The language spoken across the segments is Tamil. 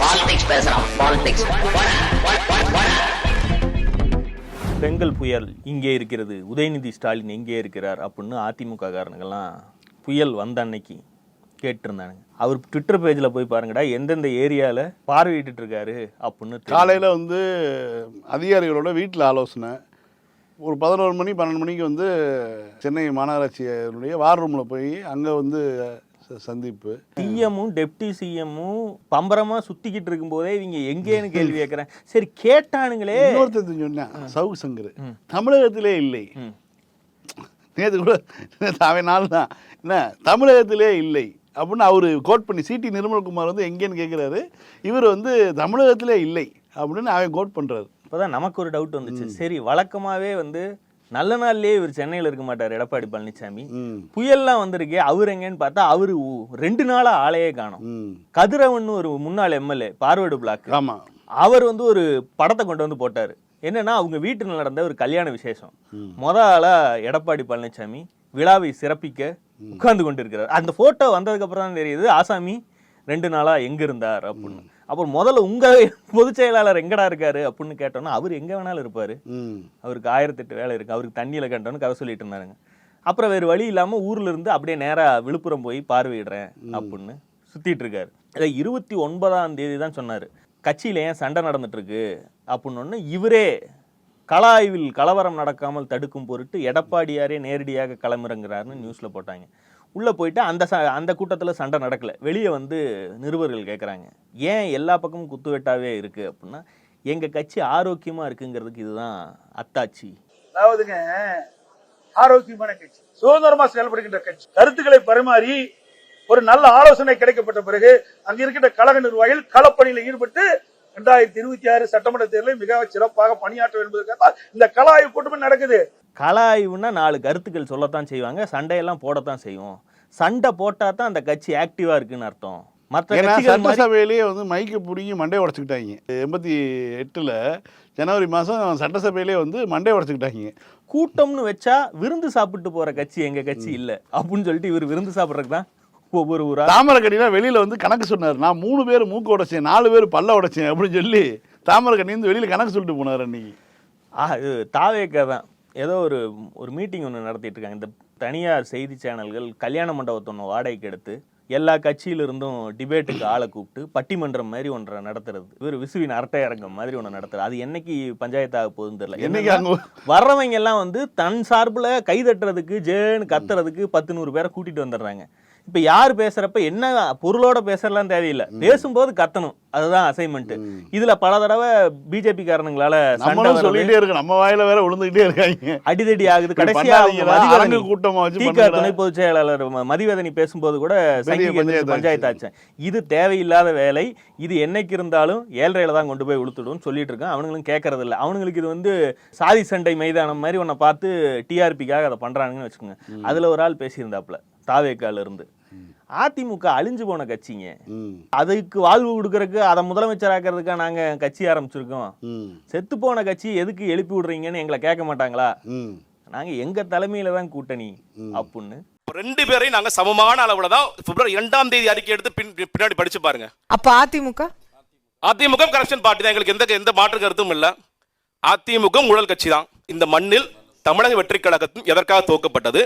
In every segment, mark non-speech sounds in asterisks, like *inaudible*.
பாலிடிக்ஸ் பேசுறான் பாலிடிக்ஸ் பெங்கல் புயல் இங்கே இருக்கிறது. உதயநிதி ஸ்டாலின் எங்கே இருக்கிறார் அப்படின்னு அதிமுக காரனுங்கெல்லாம் புயல் வந்த அன்னைக்கு கேட்டிருந்தானுங்க. அவர் ட்விட்டர் பேஜில் போய் பாருங்கடா எந்தெந்த ஏரியாவில் பார்வையிட்டு இருக்காரு அப்படின்னு. காலையில் வந்து அதிகாரிகளோட வீட்டில் ஆலோசனை. ஒரு பதினோரு மணி பன்னெண்டு மணிக்கு வந்து சென்னை மாநகராட்சியினுடைய வார் ரூமில் போய் அங்கே வந்து சந்திப்பு. சிஎம்மும் டெப்டி சிஎம்மும் பம்பரமா சுத்திக்கிட்டு இருக்கும்போதே இவங்க எங்கேன்னு கேள்வி கேட்கறேன் சரி கேட்டானுங்களே. இன்னொருத்தன் சொன்னேன் சவுக் சங்கர். தமிழகத்திலே இல்லை. நேற்று கூட அவன் நாள் தான். என்ன தமிழகத்திலே இல்லை. அப்படின்னு அவர் கோட் பண்ணி சிடி நிர்மல்குமார் வந்து எங்கேன்னு கேட்குறாரு இவர் வந்து தமிழகத்திலே இல்லை. அப்படின்னு அவன் கோட் பண்ணுறாரு இப்போதான் நமக்கு ஒரு டவுட் வந்துச்சு. சரி வழக்கமாவே வந்து நல்ல நாள்லயே இவர் சென்னையில் இருக்க மாட்டார். எடப்பாடி பழனிசாமி புயல்லாம் வந்திருக்கே. அவர் எங்கன்னு பார்த்தா அவரு ரெண்டு நாளா ஆளையே காணோம். கதிரவன் ஒரு முன்னாள் எம்எல்ஏ பார்வர்டு பிளாக். ஆமாம் அவர் வந்து ஒரு படத்தை கொண்டு வந்து போட்டாரு. என்னன்னா அவங்க வீட்டில் நடந்த ஒரு கல்யாண விசேஷம். முத ஆளா எடப்பாடி பழனிசாமி விழாவை சிறப்பிக்க உட்கார்ந்து கொண்டிருக்கிறார். அந்த போட்டோ வந்ததுக்கு அப்புறம் தான் தெரியுது ஆசாமி ரெண்டு நாளா எங்க இருந்தார்? அப்படின்னு. அப்புறம் முதல்ல உங்க *laughs* பொதுச் செயலாளர் எங்கடா இருக்காரு அப்படின்னு கேட்டோம்னா அவர் எங்க வேணாலும் இருப்பாரு. அவருக்கு ஆயிரத்தெட்டு வேலை இருக்கு. அவருக்கு தண்ணியில கண்டோன்னு கதை சொல்லிட்டு இருந்தாருங்க. அப்புறம் வேறு வழி இல்லாம ஊர்ல இருந்து அப்படியே நேரா விழுப்புரம் போய் பார்வையிடுறேன் அப்படின்னு சுத்திட்டு இருக்காரு. இதை இருபத்தி ஒன்பதாம் தேதி தான் சொன்னாரு. கட்சியில ஏன் சண்டை நடந்துட்டு இருக்கு? அப்படின்னு இவரே கள ஆய்வில் கலவரம் நடக்காமல் தடுக்கும் பொருட்டு எடப்பாடியாரே நேரடியாக களமிறங்குறாருன்னு நியூஸில் போட்டாங்க. உள்ளே போயிட்டு அந்த ச அந்த கூட்டத்தில் சண்டை நடக்கலை. வெளியே வந்து நிருபர்கள் கேட்குறாங்க ஏன் எல்லா பக்கமும் குத்துவெட்டாவே இருக்குது அப்படின்னா எங்கள் கட்சி ஆரோக்கியமாக இருக்குங்கிறதுக்கு இதுதான் அத்தாட்சி. அதாவதுங்க ஆரோக்கியமான கட்சி சுதந்திரமாக செயல்படுகின்ற கட்சி. கருத்துக்களை பரிமாறி ஒரு நல்ல ஆலோசனை கிடைக்கப்பட்ட பிறகு அங்க இருக்கின்ற கழக நிர்வாகிகள் களப்பணியில் ஈடுபட்டு இரண்டாயிரத்தி இருபத்தி ஆறு சட்டமன்ற தேர்தலில் மிக சிறப்பாக பணியாற்ற என்பதற்காக தான் இந்த கள ஆய்வு கூட்டமே நடக்குது. கள ஆய்வுன்னா நாலு கருத்துக்கள் சொல்லத்தான் செய்வாங்க. சண்டையெல்லாம் போடத்தான் செய்வோம் சண்டை போட்டா தான் அந்த கட்சி ஆக்டிவா இருக்குன்னு அர்த்தம். மற்ற சட்டசபையிலேயே வந்து மைக்கை பிடிங்கி மண்டை உடச்சிக்கிட்டாங்க. எண்பத்தி எட்டில் ஜனவரி மாதம் சட்டசபையிலே வந்து மண்டை உடச்சிக்கிட்டாங்க. கூட்டம்னு வச்சா விருந்து சாப்பிட்டு போற கட்சி எங்க கட்சி இல்ல. அப்படின்னு சொல்லிட்டு இவர் விருந்து சாப்பிட்றதுக்கு தான் ஒவ்வொரு ஊரா தாமரக்கணினா வெளியில் வந்து கணக்கு சொன்னார். நான் மூணு பேர் மூக்கு உடைச்சேன் நாலு பேர் பல்ல உடைச்சேன் அப்படின்னு சொல்லி தாமரக்கணி வந்து வெளியில் கணக்கு சொல்லிட்டு போனார் அன்னைக்கு. ஆ இது தாவேக்க தான் ஏதோ ஒரு ஒரு மீட்டிங் ஒன்று நடத்திட்டு இருக்காங்க. இந்த தனியார் செய்தி சேனல்கள் கல்யாண மண்டபத்தை ஒன்று வாடகைக்கு எடுத்து எல்லா கட்சியில இருந்தும் டிபேட்டுக்கு ஆளை கூப்பிட்டு பட்டிமன்றம் மாதிரி ஒன்றை நடத்துறது. இவர் விசுவின் அரட்டை அரங்கம் மாதிரி ஒன்று நடத்துறது. அது என்னைக்கு பஞ்சாயத்தாக போகுதுன்னு தெரியல. என்னைக்கு வர்றவங்க எல்லாம் வந்து தன் சார்புல கை தட்டுறதுக்கு ஜேன்னு கத்துறதுக்கு பத்து நூறு பேரை கூட்டிட்டு வந்துடுறாங்க. இப்ப யார் பேசுறப்ப என்ன பொருளோட பேசலாம் தேவையில்லை. பேசும்போது கத்தணும். அதுதான் அசைன்மெண்ட் இதுல பல தடவை பிஜேபி காரணங்களால சொல்லிட்டே இருக்கோம். நம்ம வாயில வேற விழுந்துகிட்டே இருக்காங்க. அடிதடி ஆகுது. கடைசியா மதிவதனி கூட்டமா திக. துணை பொதுச் செயலாளர் மதிவதனி பேசும்போது கூட பஞ்சாயத்து ஆச்சு. இது தேவையில்லாத வேலை. இது என்னைக்கு இருந்தாலும் ஏழ்றையில தான் கொண்டு போய் இழுத்துடும்னு சொல்லிட்டு இருக்கான். அவனுங்களும் கேட்கறது இல்ல அவனுங்களுக்கு இது வந்து சாதி சண்டை மைதானம் மாதிரி உன்னை பார்த்து டிஆர்பிக்காக அதை பண்றானுங்கன்னு வச்சுக்கோங்க. அதுல ஒரு ஆள் பேசியிருந்தாப்புல. தாவேக்கால இருந்து அதிமுக அழிஞ்சு போன கட்சிங்க. அதுக்கு வாழ்வு கொடுக்கறதுக்கு அதை முதலமைச்சராக்கிறதுக்காக நாங்க கட்சி ஆரம்பிச்சிருக்கோம். செத்து போன கட்சி எதுக்கு எழுப்பி விடுறீங்கன்னு எங்களை கேட்க மாட்டாங்களா? நாங்க எங்க தலைமையில தான் கூட்டணி அப்படின்னு ரெண்டு பேரையும் நாங்க சமமான அளவுல தான் பிப்ரவரி இரண்டாம் தேதி அறிக்கை எடுத்து பின் பின்னாடி படிச்சு பாருங்க. அப்ப அதிமுக? அதிமுக கரப்ஷன் பார்ட்டி தான். எங்களுக்கு எந்த எந்த மாற்று கருத்தும் இல்ல. அதிமுக ஊழல் கட்சி தான். இந்த மண்ணில் தமிழக வெற்றி கழகத்தும் எதற்காக துவக்கப்பட்டது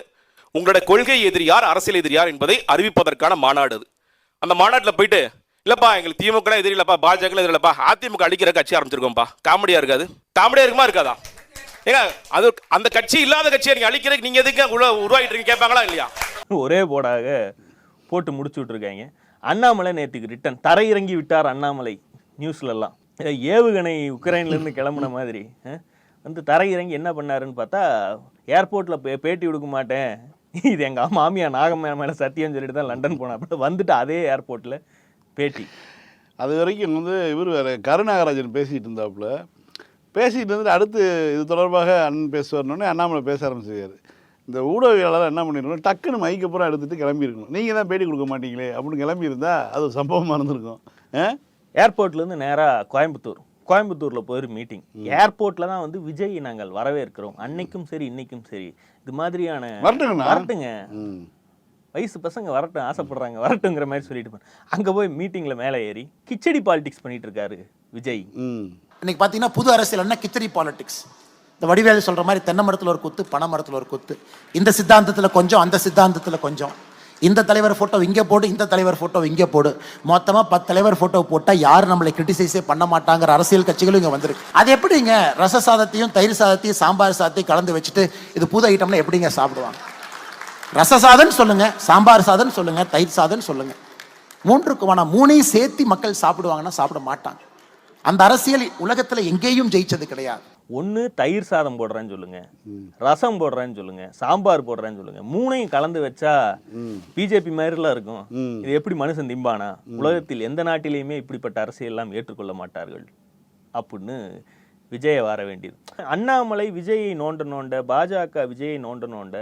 உங்களோட கொள்கை எதிரியார் அரசியல் எதிரியார் என்பதை அறிவிப்பதற்கான மாநாடு அது. அந்த மாநாட்டில் போயிட்டு இல்லப்பா எங்களுக்கு திமுக எதிரி இல்லப்பா பாஜக எதிரி இல்லப்பா அதிமுக அடிக்கிற கட்சி ஆரம்பிச்சிருக்கோம்ப்பா. காமெடியா இருக்காது. காமெடியா இருக்குமா இருக்காதா? ஏங்க அது அந்த கட்சி இல்லாத கட்சியை நீங்க அழிக்கிறதுக்கு நீங்க எதுக்கு உள்ள உருவாகிட்டு இருக்கீங்க கேட்பாங்களா இல்லையா? ஒரே போடாக போட்டு முடிச்சு விட்டுருக்காங்க. அண்ணாமலை நேற்றுக்கு ரிட்டன் தரையிறங்கி விட்டார் அண்ணாமலை நியூஸ்ல எல்லாம். ஏவுகணை உக்ரைன்லேருந்து கிளம்புன மாதிரி வந்து தரையிறங்கி என்ன பண்ணாருன்னு பார்த்தா ஏர்போர்ட்டில் பே பேட்டி கொடுக்க மாட்டேன். இது எங்க மாமியா நாகம்மா மேல சத்தியம் சொல்லிட்டு தான் லண்டன் போனா வந்துட்டு அதே ஏர்போர்ட்ல பேட்டி. அது வரைக்கும் வந்து இவர் வேற கருணாகராஜன் பேசிட்டு இருந்தாப்புல. பேசிட்டு இருந்துட்டு அடுத்து இது தொடர்பாக அண்ணன் பேசுவார்னோடனே அண்ணாமலை பேச ஆரம்பிச்சிருக்காரு. இந்த ஊடகவியலாளர் என்ன பண்ணிருக்கணும்? டக்குன்னு மைக்கு பூரா எடுத்துட்டு கிளம்பி இருக்கணும் நீங்கள் தான் பேட்டி கொடுக்க மாட்டீங்களே அப்படின்னு கிளம்பி இருந்தா அது ஒரு சம்பவமாக இருந்திருக்கும். ஆ? ஏர்போர்ட்ல இருந்து நேரா கோயம்புத்தூர். கோயம்புத்தூர்ல போயிரு மீட்டிங் ஏர்போர்ட்ல தான் வந்து விஜய் நாங்கள் வரவேற்கிறோம். அன்னைக்கும் சரி இன்னைக்கும் சரி. இது மாதிரியான வரட்டுங்கண்ணா. வரட்டுங்க. ம். வயசு பசங்க வரட்டும் ஆசைப்படுறாங்க வரட்டுங்கிற மாதிரி சொல்லிட்டு அங்கே போய் மீட்டிங்கில் மேலே ஏறி கிச்சடி பாலிடிக்ஸ் பண்ணிட்டு இருக்காரு விஜய். ம். இன்னைக்கு பார்த்தீங்கன்னா புது அரசியல் என்ன கிச்சடி பாலிடிக்ஸ் இந்த வடிவேலு சொல்ற மாதிரி தென்னை மரத்தில் ஒரு கொத்து பனை மரத்தில் ஒரு கொத்து. இந்த சித்தாந்தத்தில் கொஞ்சம் அந்த சித்தாந்தத்தில் கொஞ்சம். இந்த தலைவர் ஃபோட்டோ இங்கே போடு இந்த தலைவர் ஃபோட்டோ இங்கே போடு. மொத்தமாக பத்து தலைவர் ஃபோட்டோ போட்டால் யாரும் நம்மளை கிரிட்டிசைஸே பண்ண மாட்டாங்கிற அரசியல் கட்சிகளும் இங்கே வந்திருக்கு. அது எப்படிங்க? ரச சாதத்தையும் தயிர் சாதத்தையும் சாம்பார் சாதத்தையும் கலந்து வச்சுட்டு இது புது ஐட்டம்னா எப்படிங்க சாப்பிடுவாங்க? ரச சாதம் சொல்லுங்கள் சாம்பார் சாதம் சொல்லுங்கள் தயிர் சாதம் சொல்லுங்கள் மூன்றுக்கு வேணாம் மூணையும் சேர்த்து மக்கள் சாப்பிடுவாங்கன்னா சாப்பிட மாட்டாங்க. அந்த அரசியல் உலகத்தில் எங்கேயும் ஜெயிச்சது கிடையாது. ஒன்று தயிர் சாதம் போடுறேன்னு சொல்லுங்க. ரசம் போடுறேன்னு சொல்லுங்க. சாம்பார் போடுறேன்னு சொல்லுங்க. மூணையும் கலந்து வச்சா பிஜேபி மாதிரிலாம் இருக்கும். இது எப்படி மனுஷன் திம்பானா? உலகத்தில் எந்த நாட்டிலேயுமே இப்படிப்பட்ட அரசியல்லாம் ஏற்றுக்கொள்ள மாட்டார்கள். அப்படின்னு விஜயை வர வேண்டியது. அண்ணாமலை விஜயை நோண்ட நோண்ட பாஜக விஜயை நோண்ட நோண்ட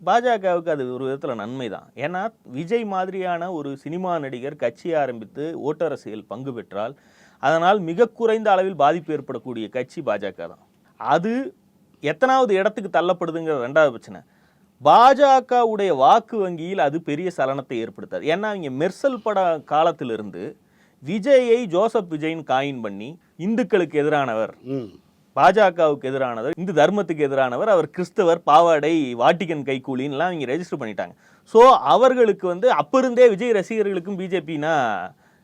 பாஜகவுக்கு அது ஒரு விதத்தில் நன்மை தான் ஏன்னா விஜய் மாதிரியான ஒரு சினிமா நடிகர் கட்சி ஆரம்பித்து ஓட்டரசியல் பங்கு பெற்றால் அதனால் மிக குறைந்த அளவில் பாதிப்பு ஏற்படக்கூடிய கட்சி பாஜக தான். அது எத்தனாவது இடத்துக்கு தள்ளப்படுதுங்கிற ரெண்டாவது பிரச்சனை. பாஜகவுடைய வாக்கு வங்கியில் அது பெரிய சலனத்தை ஏற்படுத்தாது. ஏன்னா அவங்க மெர்சல் பட காலத்திலிருந்து விஜயை ஜோசப் விஜயின் காயின் பண்ணி இந்துக்களுக்கு எதிரானவர் பாஜகவுக்கு எதிரானவர் இந்து தர்மத்துக்கு எதிரானவர் அவர் கிறிஸ்தவர் பாவாடை வாட்டிகன் கைக்கூலின்லாம் அவங்க ரெஜிஸ்டர் பண்ணிட்டாங்க. ஸோ அவர்களுக்கு வந்து அப்ப இருந்தே விஜய் ரசிகர்களுக்கும் பிஜேபினா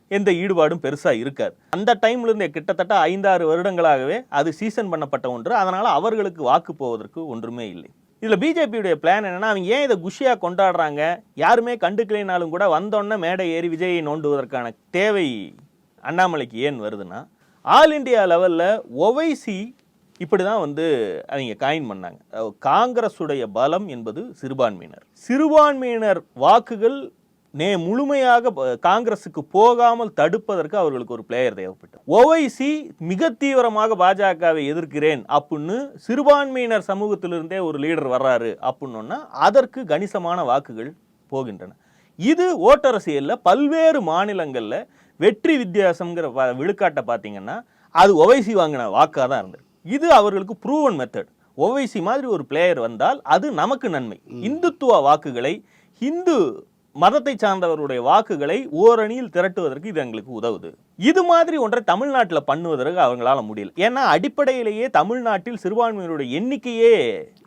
எந்த ஈடுபாடும் பெருசாக இருக்காது. அந்த டைம்லேருந்தே கிட்டத்தட்ட ஐந்தாறு வருடங்களாகவே அது சீசன் பண்ணப்பட்ட ஒன்று. அதனால் அவர்களுக்கு வாக்கு போவதற்கு ஒன்றுமே இல்லை. இதில் பிஜேபியுடைய பிளான் என்னென்னா அவங்க ஏன் இதை குஷியாக கொண்டாடுறாங்க? யாருமே கண்டுக்கலைனாலும் கூட வந்தோன்னே மேடை ஏறி விஜயை நோண்டுவதற்கான தேவை அண்ணாமலைக்கு ஏன் வருதுன்னா ஆல் இந்தியா லெவலில் ஒவைசி இப்படி தான் வந்து அவங்க காயின் பண்ணாங்க. காங்கிரஸுடைய பலம் என்பது சிறுபான்மையினர். சிறுபான்மையினர் வாக்குகள் நே முழுமையாக காங்கிரஸுக்கு போகாமல் தடுப்பதற்கு அவர்களுக்கு ஒரு பிளேயர் தேவைப்பட்டது. ஒவைசி மிக தீவிரமாக பாஜகவை எதிர்க்கிறேன் அப்படின்னு சிறுபான்மையினர் சமூகத்திலிருந்தே ஒரு லீடர் வர்றாரு அப்படின்னோன்னா அதற்கு கணிசமான வாக்குகள் போகின்றன. இது ஓட்டரசியல்ல பல்வேறு மாநிலங்கள்ல வெற்றி வித்தியாசம்ங்கிற வ- விழுக்காட்டை பார்த்தீங்கன்னா அது ஒவைசி வாங்கின வாக்காக தான் இருந்தது. இது அவர்களுக்கு ப்ரூவன் மெத்தட் ஒவைசி மாதிரி ஒரு பிளேயர் வந்தால் அது நமக்கு நன்மை. இந்துத்துவ வாக்குகளை இந்து மதத்தை சார்ந்தவருடைய வாக்குகளை ஓரணியில் திரட்டுவதற்கு இது எங்களுக்கு உதவுது. இது மாதிரி ஒன்றை தமிழ்நாட்டில் பண்ணுவதற்கு அவங்களால முடியல. ஏன்னா அடிப்படையிலேயே தமிழ்நாட்டில் சிறுபான்மையினருடைய எண்ணிக்கையே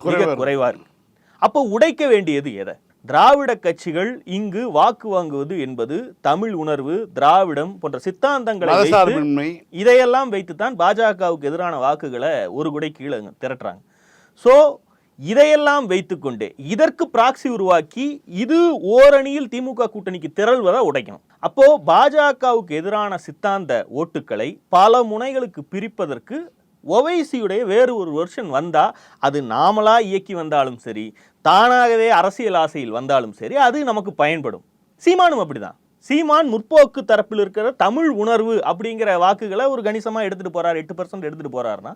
மிக குறைவா குறைவா இருக்கு. அப்போ உடைக்க வேண்டியது எதை? திராவிட கட்சிகள் இங்கு வாக்கு வாங்குவது என்பது தமிழ் உணர்வு திராவிடம் போன்ற சித்தாந்தங்களை வைத்து இதையெல்லாம் வைத்துத்தான் பாஜகவுக்கு எதிரான வாக்குகளை ஒரு குடை கீழே திரட்டுறாங்க. ஸோ இதையெல்லாம் வைத்துக்கொண்டு இதற்கு பிராக்சி உருவாக்கி இது ஓரணியில் திமுக கூட்டணிக்கு திரள்வதை உடைக்கணும். அப்போ பாஜகவுக்கு எதிரான சித்தாந்த ஓட்டுக்களை பல முனைகளுக்கு பிரிப்பதற்கு ஒவைசியுடைய வேறு ஒரு வெர்ஷன் வந்தால் அது நாமளா இயக்கி வந்தாலும் சரி தானாகவே அரசியல் ஆசையில் வந்தாலும் சரி அது நமக்கு பயன்படும். சீமானும் அப்படிதான் சீமான் முற்போக்கு தரப்பில் இருக்கிற தமிழ் உணர்வு அப்படிங்கிற வாக்குகளை ஒரு கணிசமா எடுத்துட்டு போறாரு எட்டு பர்சன்ட் எடுத்துட்டு போறாருன்னா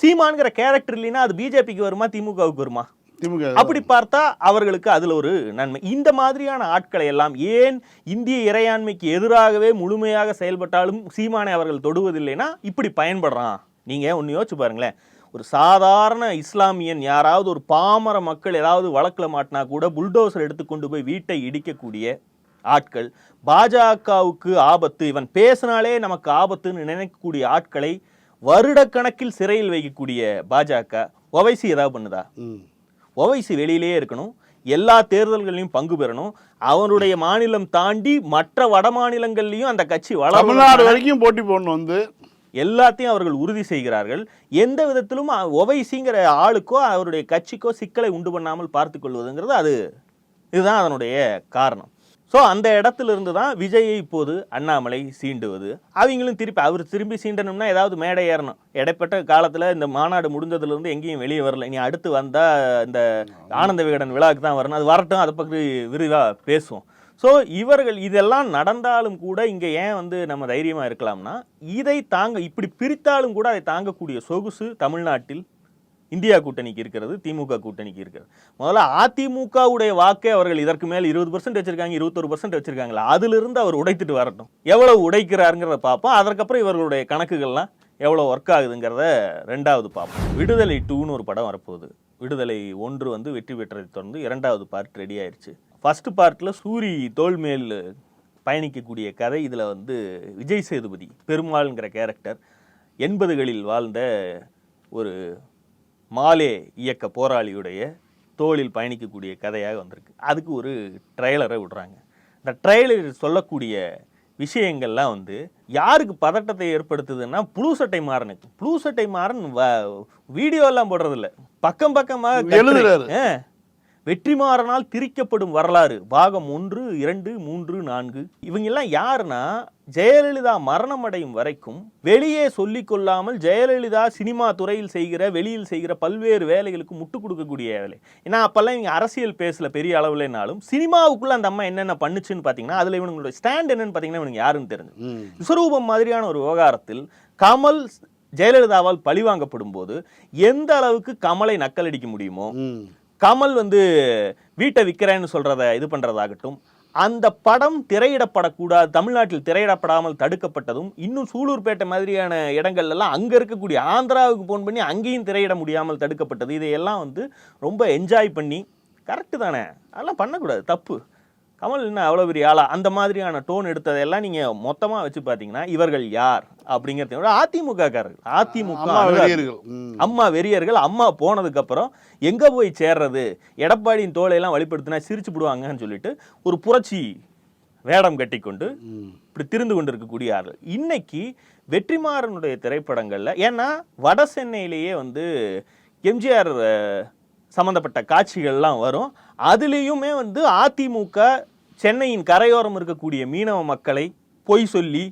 சீமான்கிற கேரக்டர் இல்லைன்னா அது பிஜேபிக்கு வருமா திமுகவுக்கு வருமா? அப்படி பார்த்தா அவர்களுக்கு அதுல ஒரு நன்மை. இந்த மாதிரியான ஆட்களை எல்லாம் ஏன் இந்திய இறையாண்மைக்கு எதிராகவே முழுமையாக செயல்பட்டாலும் சீமானை அவர்கள் தொடுவதில்லைன்னா இப்படி பயன்படுறான்? நீங்க ஒன்று யோசிச்சு பாருங்களேன். ஒரு சாதாரண இஸ்லாமியன் யாராவது ஒரு பாமர மக்கள் ஏதாவது வழக்குல மாட்டினா கூட புல்டோசர் எடுத்து கொண்டு போய் வீட்டை இடிக்கக்கூடிய ஆட்கள். பாஜகவுக்கு ஆபத்து. இவன் பேசினாலே நமக்கு ஆபத்துன்னு நினைக்கக்கூடிய ஆட்களை வருடக்கணக்கில் சிறையில் வைக்கக்கூடிய பாஜக. ஒவைசி ஏதாவது பண்ணுதா? ம். ஓவைசி வெளியிலேயே இருக்கணும். எல்லா தேர்தல்களையும் பங்கு பெறணும். அவனுடைய மாநிலம் தாண்டி மற்ற வட மாநிலங்கள்லயும் அந்த கட்சி தமிழ்நாடு வரைக்கும் போட்டி போடணும் வந்து. எல்லாத்தையும் அவர்கள் உறுதி செய்கிறார்கள். எந்த விதத்திலும் ஒவைசிங்கிற ஆளுக்கோ அவருடைய கட்சிக்கோ சிக்கலை உண்டு பண்ணாமல் பார்த்து கொள்வதுங்கிறது அது. இதுதான் அதனுடைய காரணம். ஸோ அந்த இடத்துல இருந்து தான் விஜயை இப்போது அண்ணாமலை சீண்டுவது. அவங்களும் திருப்பி அவர் திரும்பி சீண்டணும்னா ஏதாவது மேடை ஏறணும். இடைப்பட்ட காலத்தில் இந்த மாநாடு முடிஞ்சதுலேருந்து எங்கேயும் வெளியே வரல. நீ அடுத்து வந்தால் இந்த ஆனந்த விகடன் விழாவுக்கு தான் வரணும். அது வரட்டும் அதை பற்றி விரிவாக பேசுவோம். ஸோ இவர்கள் இதெல்லாம் நடந்தாலும் கூட இங்கே ஏன் வந்து நம்ம தைரியமாக இருக்கலாம்னா இதை தாங்க இப்படி பிரித்தாலும் கூட அதை தாங்கக்கூடிய சொகுசு தமிழ்நாட்டில் இந்தியா கூட்டணிக்கு இருக்கிறது திமுக கூட்டணிக்கு இருக்கிறது. முதல்ல அதிமுகவுடைய வாக்கை அவர்கள் இதற்கு மேல் இருபது பர்சன்ட் வச்சிருக்காங்க இருபத்தொரு பர்சன்ட் வச்சிருக்காங்களா? அதிலிருந்து அவர் உடைத்துட்டு வரட்டும். எவ்வளவு உடைக்கிறாருங்கிறத பார்ப்போம். அதற்கப்புறம் இவர்களுடைய கணக்குகள்லாம் எவ்வளோ ஒர்க் ஆகுதுங்கிறத ரெண்டாவது பார்ப்போம். விடுதலை டூன்னு ஒரு படம் வரப்போகுது. விடுதலை ஒன்று வந்து வெற்றி பெற்றதை தொடர்ந்து இரண்டாவது பார்ட் ரெடி ஆயிடுச்சு ஃபர்ஸ்ட் பார்ட்டில் சூரி தோல்மேல் பயணிக்கக்கூடிய கதை இதில் வந்து விஜய் சேதுபதி பெருமாள்ங்கிற கேரக்டர் எண்பதுகளில் வாழ்ந்த ஒரு மாலே இயக்க போராளியுடைய தோளில் பயணிக்கக்கூடிய கதையாக வந்திருக்கு. அதுக்கு ஒரு ட்ரெய்லரை விடுறாங்க. இந்த ட்ரெய்லர் சொல்லக்கூடிய விஷயங்கள்லாம் வந்து யாருக்கு பதட்டத்தை ஏற்படுத்துதுன்னா புழு சட்டை மாறனுக்கு. புழு சட்டை மாறன் வீடியோ எல்லாம் போடுறதில்ல. பக்கம் பக்கமாக. எழுதுறாரு. வெற்றிமாறனால் திரிக்கப்படும் வரலாறு. பாகம் ஒன்று இரண்டு மூன்று நான்கு. இவங்க எல்லாம் யாருன்னா ஜெயலலிதா மரணம் அடையும் வரைக்கும் வெளியே சொல்லிக் கொள்ளாமல் ஜெயலலிதா சினிமா துறையில் செய்கிற வெளியில் செய்கிற பல்வேறு வேலைகளுக்கு முட்டு கொடுக்கக்கூடிய வேலை ஏன்னா அப்பெல்லாம் இவங்க அரசியல் பேசல பெரிய அளவுலனாலும் சினிமாவுக்குள்ள அந்த அம்மா என்னென்ன பண்ணுச்சுன்னு பார்த்தீங்கன்னா அதுல இவங்களோட ஸ்டாண்ட் என்னன்னு பார்த்தீங்கன்னா இவனுக்கு யாருன்னு தெரிஞ்சு. விஸ்வரூபம் மாதிரியான ஒரு விவகாரத்தில் கமல் ஜெயலலிதாவால் பழிவாங்கப்படும் போது எந்த அளவுக்கு கமலை நக்கலடிக்க முடியுமோ கமல் வந்து வீட்டை விற்கிறேன்னு சொல்கிறத இது பண்ணுறதாகட்டும் அந்த படம் திரையிடப்படக்கூடாது தமிழ்நாட்டில் திரையிடப்படாமல் தடுக்கப்பட்டதும் இன்னும் சூலூர்பேட்டை மாதிரியான இடங்கள்லாம் அங்கே இருக்கக்கூடிய ஆந்திராவுக்கு ஃபோன் பண்ணி அங்கேயும் திரையிட முடியாமல் தடுக்கப்பட்டது. இதையெல்லாம் வந்து ரொம்ப என்ஜாய் பண்ணி கரெக்டு தானே? அதெல்லாம் பண்ணக்கூடாது தப்பு. கமல் என்ன அவ்வளோ பெரிய ஆளா? அந்த மாதிரியான டோன் எடுத்ததையெல்லாம் நீங்க மொத்தமா வச்சு பார்த்தீங்கன்னா இவர்கள் யார்? அப்படிங்கிறத விட அதிமுக காரர்கள் அதிமுக அம்மா. வெறியர்கள். அம்மா வெறியர்கள் அம்மா போனதுக்கு அப்புறம் எங்க போய் சேர்றது? எடப்பாடியின் தோலையெல்லாம் வழிபடுத்தினா சிரிச்சு விடுவாங்கன்னு சொல்லிட்டு ஒரு புரட்சி வேடம் கட்டிக்கொண்டு இப்படி திரிந்து கொண்டு இருக்கக்கூடிய ஆள் இன்னைக்கு வெற்றிமாறனுடைய திரைப்படங்கள்ல ஏன்னா வட சென்னையிலேயே வந்து எம்ஜிஆர் அஹ், சம்பந்தப்பட்ட காட்சிகள்லாம் வரும். அதுலேயுமே வந்து அதிமுக சென்னையின் கரையோரம் இருக்கக்கூடிய மீனவ மக்களை பொய் சொல்லி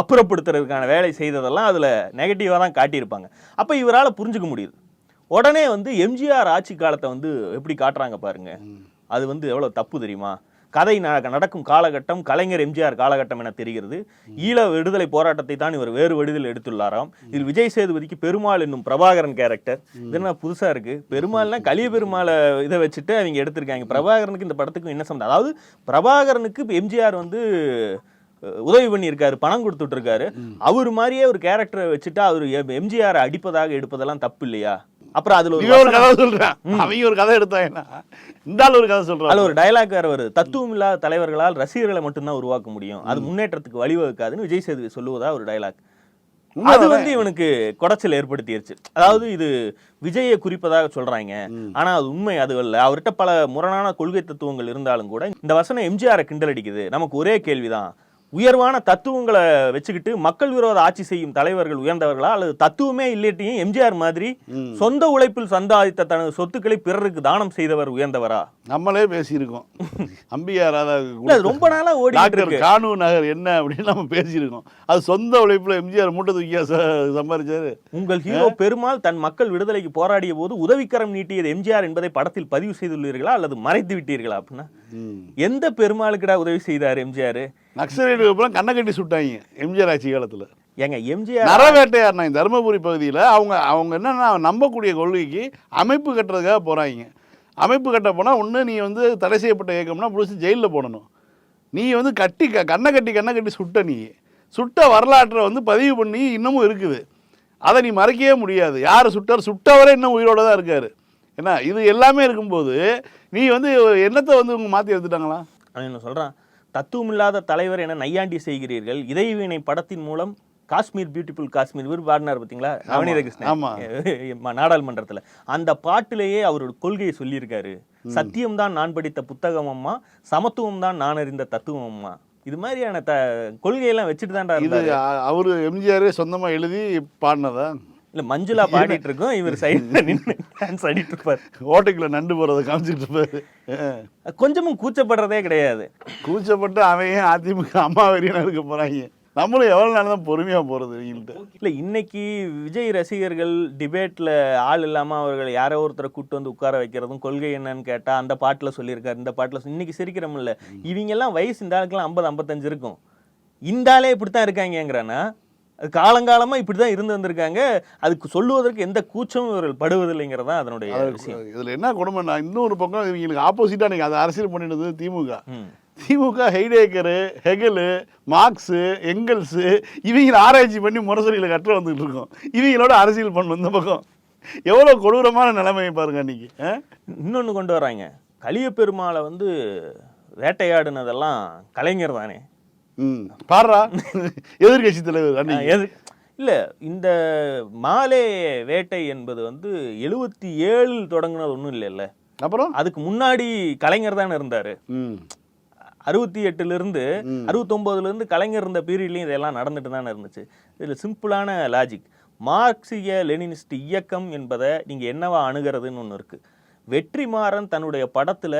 அப்புறப்படுத்துறதுக்கான வேலை செய்ததெல்லாம் அதில் நெகட்டிவாக தான் காட்டியிருப்பாங்க. அப்போ இவரால் புரிஞ்சுக்க முடியுது. உடனே வந்து எம்ஜிஆர் ஆட்சி காலத்தை வந்து எப்படி காட்டுறாங்க பாருங்க. அது வந்து எவ்வளோ தப்பு தெரியுமா? கதை நடக்கும் காலகட்டம் கலைஞர் எம்ஜிஆர் காலகட்டம் என தெரிகிறது. ஈழ விடுதலை போராட்டத்தை தான் இவர் வேறு வடிவில் எடுத்துள்ளாராம். இதில் விஜய் சேதுபதிக்கு பெருமாள் என்னும் பிரபாகரன் கேரக்டர் இது என்ன புதுசா இருக்கு? பெருமாள்னா கலிய பெருமாளை இதை வச்சுட்டு அவங்க எடுத்திருக்காங்க. பிரபாகரனுக்கு இந்த படத்துக்கும் என்ன சம்பந்தம்? அதாவது பிரபாகரனுக்கு எம்ஜிஆர் வந்து உதவி பண்ணியிருக்காரு பணம் கொடுத்துட்டு இருக்காரு. அவர் மாதிரியே ஒரு கேரக்டரை வச்சுட்டு அவர் எம்ஜிஆர் அடிப்பதாக எடுப்பதெல்லாம் தப்பு இல்லையா? அப்புறம் அதுல ஒரு கதை சொல்றான் அவங்க ஒரு கதை எடுத்தாங்கன்னா இந்த ஒரு கதை அதுல சொல்றான் ஒரு டயலாக் வேற வருது. தத்துவம் இல்லாத தலைவர்களால் ரசிகர்களை மட்டும்தான் உருவாக்க முடியும். அது முன்னேற்றத்துக்கு வழிவகுக்காதுன்னு விஜய் சேதுபதி சொல்லுவதா ஒரு டயலாக் அது? வந்து இவனுக்கு குடைச்சல் ஏற்படுத்திருச்சு. அதாவது இது விஜயை குறிப்பதாக சொல்றாங்க. ஆனா அது உண்மை அது அல்ல அவர்கிட்ட பல முரணான கொள்கை தத்துவங்கள் இருந்தாலும் கூட இந்த வசனம் எம்ஜிஆரை கிண்டல் அடிக்குது. நமக்கு ஒரே கேள்விதான். உயர்வான தத்துவங்களை வச்சுக்கிட்டு மக்கள் விரோத ஆட்சி செய்யும் தலைவர்கள் உயர்ந்தவர்களா அல்லது தத்துவமே இல்லட்டியும் எம்ஜிஆர் மாதிரி சொந்த உழைப்பில் சம்பாதித்த தனது சொத்துக்களை பிறருக்கு தானம் செய்தவர் உயர்ந்தவரா? நம்மளே பேசியிருக்கோம். அம்பியா ராதா இல்ல அது ரொம்ப நாளா இருக்கு. கானு நகர் என்ன அப்படின்னு நம்ம பேசியிருக்கோம். அது சொந்த உழைப்புல எம்ஜிஆர் மூட்டை தூக்கியா ச- சம்பாரிச்சாரு. உங்கள் ஹீரோ பெருமாள் தன் மக்கள் விடுதலைக்கு போராடிய போது உதவிக்கரம் நீட்டியது எம்ஜிஆர் என்பதை படத்தில் பதிவு செய்துள்ளீர்களா அல்லது மறைத்து விட்டீர்களா அப்படின்னா. எந்த பெருமாளுக்குடா உதவி செய்தார் எம்ஜிஆர்? நக்சலைட்டுக்கு அப்புறம் கண்ணை கட்டி சுட்டாங்க எம்ஜிஆர் ஆட்சி காலத்துல. ஏங்க எம்ஜிஆர் நரவேட்டையார் தருமபுரி பகுதியில் அவங்க அவங்க என்னன்னா நம்பக்கூடிய கொள்கைக்கு அமைப்பு கட்டுறதுக்காக போகிறாங்க அமைப்பு கட்ட போனால் ஒன்று நீ வந்து தடை செய்யப்பட்ட இயக்கம்னா பிடிச்சி ஜெயிலில் போடணும். நீ வந்து கட்டி க கண்ணை கட்டி கண்ணை கட்டி சுட்ட நீ. சுட்ட வரலாற்றை வந்து பதிவு பண்ணி இன்னமும் இருக்குது. அதை நீ மறைக்கவே முடியாது. யார் சுட்டார்? சுட்டவரே இன்னும் உயிரோட தான் இருக்காரு. என்ன இது எல்லாமே இருக்கும்போது நீ வந்து என்னத்தை வந்து உங்க மாற்றி எடுத்துட்டாங்களா? அவன் என்ன சொல்றான் தத்துவம் இல்லாத தலைவர் என நையாண்டி செய்கிறீர்கள். இதயவினை படத்தின் மூலம் காஷ்மீர் பியூட்டிஃபுல் காஷ்மீர் இவர் பாடினார் பார்த்தீங்களா நவநீத. கிருஷ்ணன் நாடாளுமன்றத்துல. அந்த பாட்டிலேயே அவரோட கொள்கையை சொல்லியிருக்காரு. சத்தியம் தான் நான் படித்த புத்தகம் அம்மா சமத்துவம் தான் நான் அறிந்த தத்துவம் அம்மா. இது மாதிரியான த கொள்கையெல்லாம் வச்சுட்டு தான்டா இது அவரு எம்ஜிஆரே சொந்தமாக எழுதி பாடினதா? இல்ல மஞ்சுளா பாடிட்டு இருக்கோம் இவர் சைடுல நின்று டான்ஸ் ஆடிட்டு இருப்பார் ஓட்டைக்குள்ள நண்டு போறதை காமிச்சிட்டு இருப்பாரு. கொஞ்சமும் கூச்சப்படுறதே கிடையாது. கூச்சப்பட்டு அவன் அதிமுக அம்மா வெறியனா இருக்க போறாங்க. நம்மளும் எவ்வளவு நாள் தான் பொறுமையா போறது இவங்கள்ட்ட? இல்ல இன்னைக்கு விஜய் ரசிகர்கள் டிபேட்ல ஆள் இல்லாம அவர்கள் யாரோ ஒருத்தரை கூட்டு வந்து உட்கார வைக்கிறதும் கொள்கை என்னன்னு கேட்டா அந்த பாட்டுல சொல்லியிருக்காரு இந்த பாட்டுல இன்னைக்கு சிரிக்கிறோம்ல. இவங்க எல்லாம் வயசு இந்த ஆளுக்கெல்லாம் ஐம்பது ஐம்பத்தஞ்சு இருக்கும். இந்த ஆளே இப்படித்தான் இருக்காங்கிறானா அது காலங்காலமா இப்படிதான் இருந்து வந்திருக்காங்க. அதுக்கு சொல்லுவதற்கு எந்த கூச்சமும் இவர்கள் படுவதில்லைங்கிறது தான் அதனுடைய விஷயம். இதுல என்ன கொடுமைன்னா இன்னொரு பக்கம் இவங்களுக்கு ஆப்போசிட்டா நீங்க அதை அரசியல் பண்ணிடுது திமுக. திமுக ஹைடேக்கரு ஹெகலு மார்க்ஸு எங்கல்ஸு இவங்களை ஆராய்ச்சி பண்ணி முரசொலியில் கற்று வந்துட்டு இருக்கோம். இவங்களோட அரசியல் பண்ணணும் இந்த பக்கம். எவ்வளோ கொடூரமான நிலைமையை பாருங்க அன்னைக்கு ஆ? இன்னொன்னு கொண்டு வராங்க. கலிய பெருமாளை வந்து வேட்டையாடுனதெல்லாம் கலைஞர் தானே. பாடுறா. எதிர்கட்சி தலைவர் இல்ல இந்த மாலே வேட்டை என்பது வந்து எழுவத்தி ஏழில் தொடங்குனது ஒன்றும் இல்லைல்ல. அப்புறம்? அதுக்கு முன்னாடி கலைஞர் தானே இருந்தாரு. அறுபத்தி எட்டுல இருந்து அறுபத்தொன்பதுல இருந்து கலைஞர் இருந்த பீரியட்லயும் இதெல்லாம் நடந்துட்டு தானே இருந்துச்சு. இதுல சிம்பிளான லாஜிக். மார்க்சிய லெனினிஸ்ட் இயக்கம் என்பதை நீங்க என்னவா அணுகிறதுன்னு ஒன்று இருக்கு. வெற்றிமாறன் தன்னுடைய படத்துல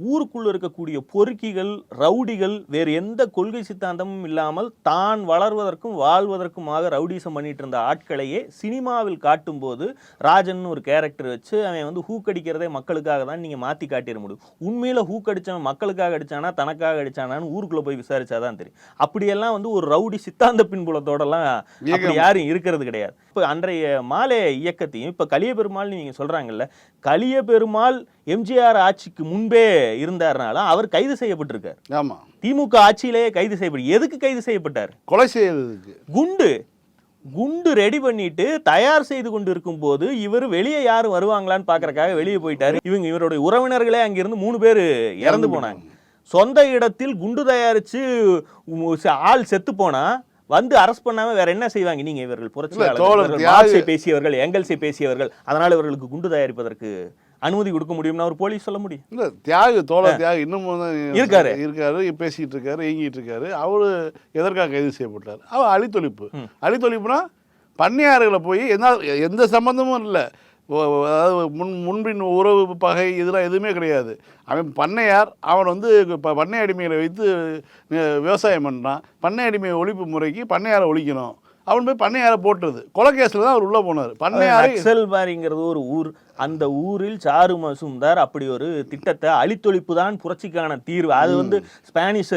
ஊருக்குள்ள இருக்கக்கூடிய பொறுக்கிகள் ரவுடிகள் வேறு எந்த கொள்கை சித்தாந்தமும் இல்லாமல் தான் வளர்வதற்கும் வாழ்வதற்குமாக ரவுடிசம் பண்ணிட்டு இருந்த ஆட்களையே சினிமாவில் காட்டும்போது ராஜன் ஒரு கேரக்டர் வச்சு அவன் வந்து ஹூக்கடிக்கிறதே மக்களுக்காக தான் நீங்க மாத்தி காட்டிட முடியும். உண்மையில ஹூக்கடிச்சவன் மக்களுக்காக அடிச்சானா தனக்காக அடிச்சானான்னு ஊருக்குள்ள போய் விசாரிச்சாதான் தெரியும். அப்படியெல்லாம் வந்து ஒரு ரவுடி சித்தாந்த பின்புலத்தோடலாம் அப்படி யாரும் இருக்கிறது கிடையாது. இப்போ அன்றைய மாலை இயக்கத்தையும் இப்போ கலிய பெருமாள் நீங்க சொல்றாங்கல்ல கலிய பெருமாள் எம்ஜிஆர் ஆட்சிக்கு முன்பே இருந்தாருனாலும் அவர் கைது செய்யப்பட்டிருக்கார். ஆமா. திமுக ஆட்சியிலேயே கைது செய்யப்பட்டு எதுக்கு கைது செய்யப்பட்டார்? கொலை செய்யறதுக்கு குண்டு. குண்டு ரெடி பண்ணிட்டு தயார் செய்து கொண்டு இருக்கும்போது இவர் வெளியே யாரும் வருவாங்களான்னு பார்க்கறக்காக வெளியே போயிட்டாரு. இவங்க இவருடைய உறவினர்களே அங்கிருந்து மூணு பேர் இறந்து போனாங்க. சொந்த இடத்தில் குண்டு தயாரிச்சு ஆள் செத்து போனா வந்து அரெஸ்ட் பண்ணாம வேற என்ன செய்வாங்க? நீங்க இவர்கள் புரட்சியாளர்கள் பேசியவர்கள் எங்கல்ஸை பேசியவர்கள் அதனால இவர்களுக்கு குண்டு தயாரிப்பதற்கு அனுமதி கொடுக்க முடியும்னு ஒரு போலீஸ் சொல்ல முடியும். இல்ல தியாகு தோழர் தியாகு இன்னமும் தான் இருக்காரு. இருக்காரு பேசிட்டு இருக்காரு இயங்கிட்டு இருக்காரு. அவரு எதற்காக கைது செய்யப்பட்டார்? அவர் அழித்தொழிப்பு. அழித்தொழிப்புனா பண்ணையாறுகளை போய் எந்த எந்த சம்பந்தமும் இல்லை. அதாவது முன் முன்பின் உறவு பகை இதெல்லாம் எதுவுமே கிடையாது. அவன் பண்ணையார் அவன் வந்து இப்போ பண்ணை அடிமைகளை வைத்து விவசாயம் பண்ணுறான் பண்ணை அடிமை ஒழிப்பு முறைக்கு பண்ணையாரை ஒழிக்கணும். அவன் போய் பண்ணையாரை போட்டுறது கொலை கேஸில் தான் அவர் உள்ளே போனார். பண்ணையாரை நக்சல்பாரிங்கிறது ஒரு ஊர். அந்த ஊரில் சாரு மசூம்தார் அப்படி ஒரு திட்டத்தை அழித்தொழிப்பு தான் புரட்சிக்கான தீர்வு. அது வந்து ஸ்பானிஷ்